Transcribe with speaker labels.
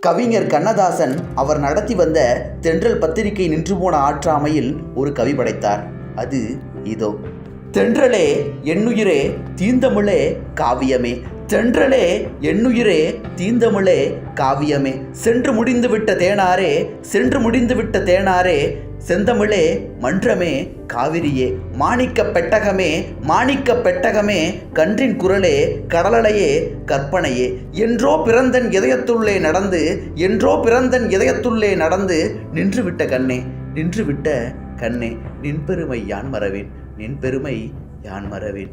Speaker 1: கவிஞர் கண்ணதாசன் அவர் நடத்தி வந்த தென்றல் பத்திரிகை நின்று போன ஆற்றாமையில் ஒரு கவி படைத்தார். அது இதோ. தென்றலே எண்ணுயிரே தீந்தமிழே காவியமே. தென்றலே எண்ணுயிரே தீந்தமிழே காவியமே. சென்று முடிந்துவிட்ட தேனாரே சென்று முடிந்துவிட்ட தேனாரே செந்தமிழே மன்றமே காவிரியே மாணிக்க பெட்டகமே மாணிக்க பெட்டகமே கன்றின் குரலே கடலலையே கற்பனையே. என்றோ பிறந்தன் இதயத்துள்ளே நடந்து என்றோ பிறந்தன் இதயத்துள்ளே நடந்து நின்றுவிட்ட கண்ணே நின்றுவிட்ட கண்ணே நின் பெருமை யான் மறவேன் நின் பெருமை யான் மறவேன்.